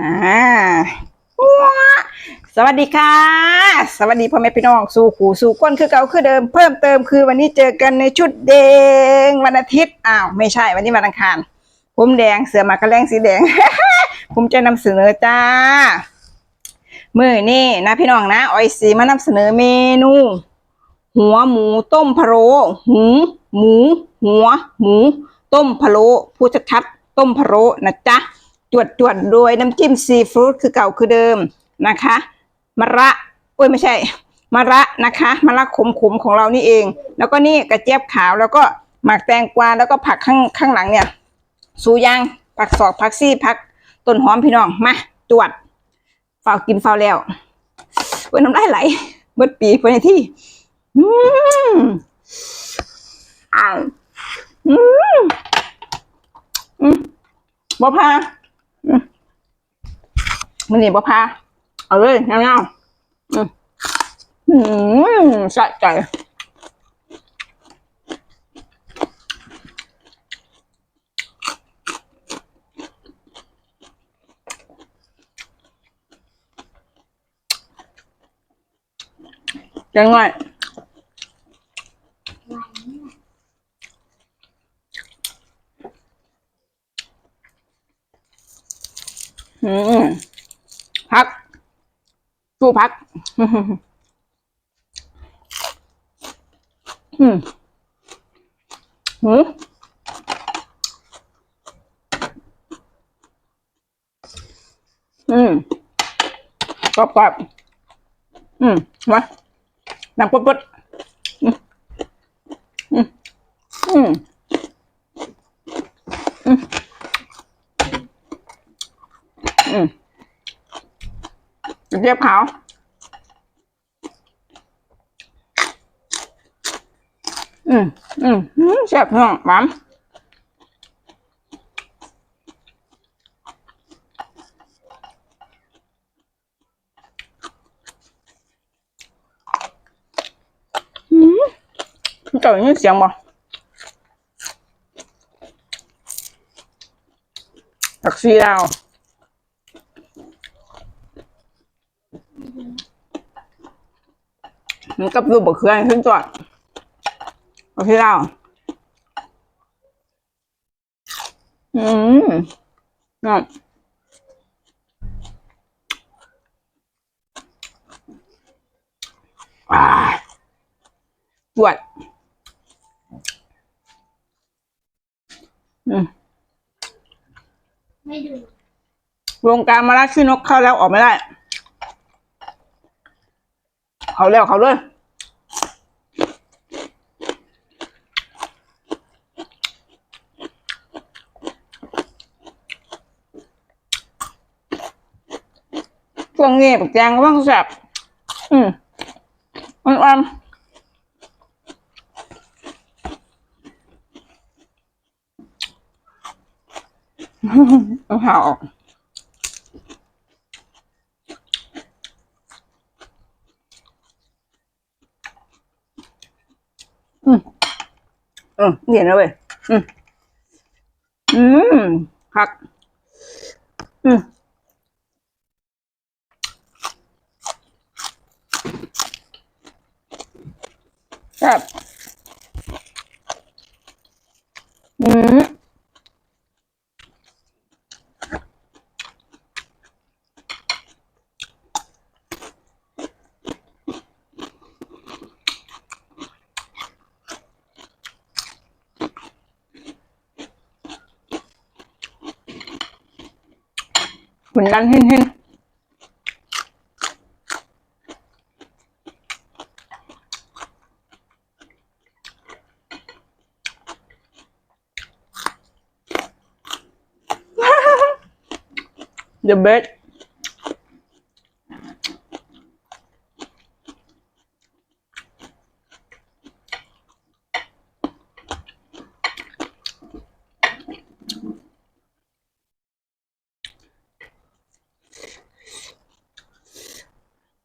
อ่าสวัสดีค่ะ สวัสดีพ่อแม่พี่น้องสู่ขู่สู่ก้นคือเก่าคือเดิมเพิ่มเติมคือวันนี้เจอกันในชุดแดงวันอาทิตย์อ้าวไม่ใช่วันนี้วันอังคารผมแดงเสือหมากกระแรงสีแดง ผมจะนำเสนอจ้ามื่อนี่นะพี่น้องนะออยสีมานำเสนอเมนู หัวหมูต้มพะโล้หูหมู หัว หมู ต้มพะโล้ผู้ชัดๆต้มพะโล้นะจ๊ะ จวดจวดๆโดยน้ำจิ้มซีฟู้ดคือเก่าคือเดิมนะคะมะระโอ้ยไม่ใช่มะระนะคะมะระขมๆของเรานี่เอง แล้วก็นี่กระเจี๊ยบขาวแล้วก็หมักแตงกวาแล้วก็ผักข้างข้างหลังเนี่ย สูยางผักสอกผักซี่ผักต้นหอมพี่น้องมาจวดเฝ้ากินเฝ้าแล้วเว้ยน้ำลายไหลเบิดปีไปในที่อืมอ่าอืมอืมบ่พา มันนี่บ่พาเอาเลยเงาๆอืมอืมสะใจจังไงอืม พัก สู้พัก อืมหืมอืมกรอบกรอบอืมมาดังปุ๊บปุ๊บอืมอืมอืมอืม อืม กระเจี๊ยบขาวอืมอืมอืมแซ่บน้องหวานอืมเจ้าอย่างนี้เสียงบ่ตักซีดาว มันกับรูปบะเขือขึ้นจอดโอเคแล้วอืมนั่นอ่าจวดอืมไม่ดูวงการมาลาชื่อนกเข้าแล้วออกไม่ได้ เขาแล้วเขาเลยช่วงนี้ปักแจงก็บ้างแสบอืมอ่อนเอาหาออก อืมเออเห็นแล้วเว้ยอืมอืมผัก อืมครับอืม หุ่นดันเห็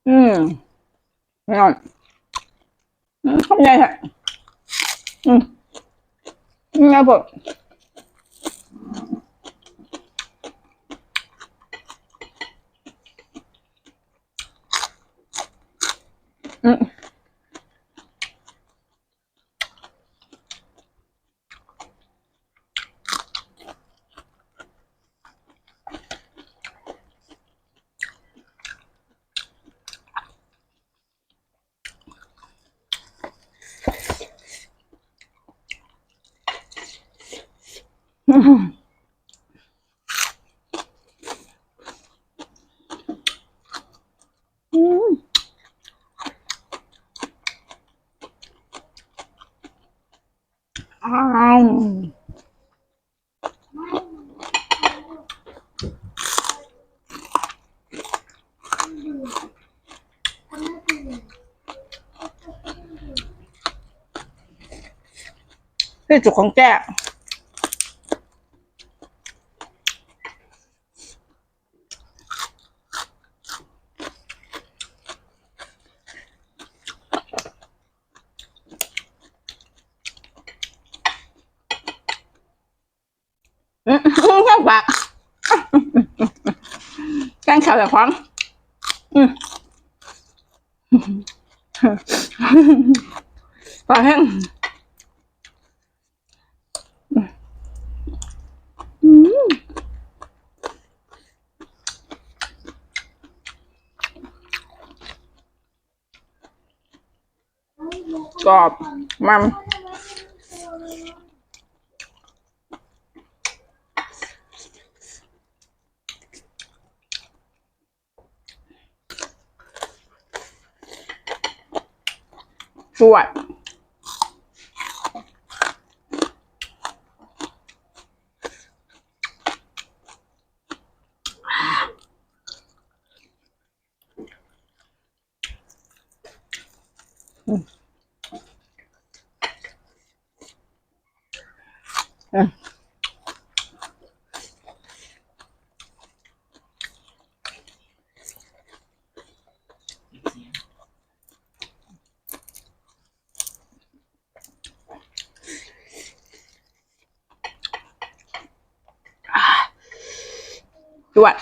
Ừ, Ngon. Ừm, không nhai hả? Ừm. Nhai vội. Ừm. ทำไงฮะอืมยังไงผมอืมอืมอ้าวคือจุกของแจ้ อืมข้างปากแกงข่าวแบบความอืมปาแห้งกรอบมัน swap สวด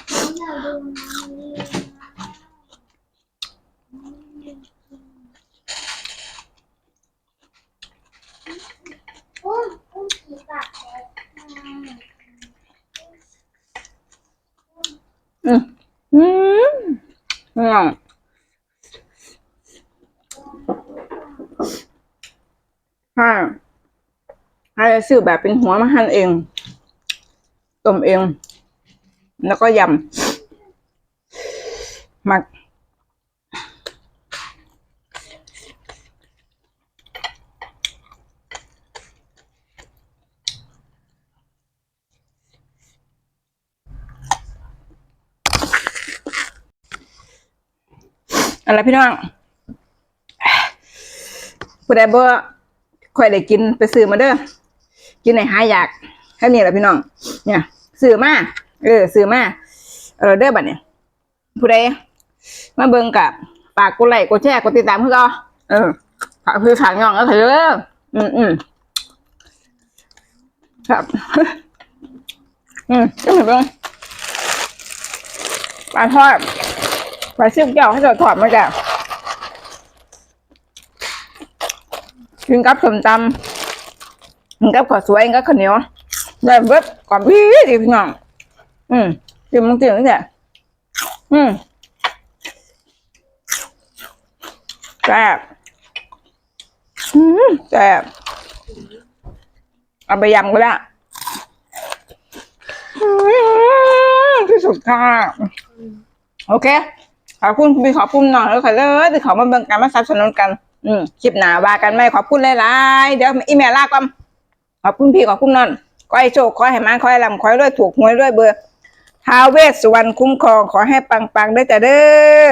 อุ้มอุ้มผีปากแดงอืมอืมอืมให้ให้ซื้อแบบเป็นหัวมาหั่นเองต้มเอง แล้วก็ยำหมัก อะไรพี่น้องผู้ใดบ่ค่อยได้กินไปซื้อมาเด้อ กินในหายอยากแค่นี้แหละพี่น้อง เนี่ยซื้อมา เออซื้อมาเออเด้อบัดเนี่ยผู้ใดมาเบิ่งกับฝากกดไลค์กดแชร์กดติดตามเพื่อก็เออฝากคือฝากน้องก็เถอะออืมอืมครับอืมก็เหมือนเบิ่งปลาทอดปลาซิ่วแก้วให้เราถอดมาจากกินกับสมตำกินกับข้าวสวยกินกับข้าวเหนียวได้เบิดก่อนพี่ดิพี่น้อง อืมกินมึงกินนี่แหละอืมแซ่บอืมแซ่บเอาไปยำก็ได้อืมที่สุดค่ะ โอเค ขอบคุณพี่ขอบคุณหน่อยแล้วค่ะเลยที่ขามาเบิ่งกันมาสนับสนุนกัน อืมคลิปหนาว่ากันไหมขอบคุณหลายๆ เดี๋ยวอีเมลลาก่อนขอบคุณพี่ขอบคุณนอนขอให้โชคขอให้มันขอให้ลำขอให้รวยถูกหวยรวยเบอร์ ท้าเวสสุวรรณคุ้มครองขอให้ปังๆได้แต่เด้อ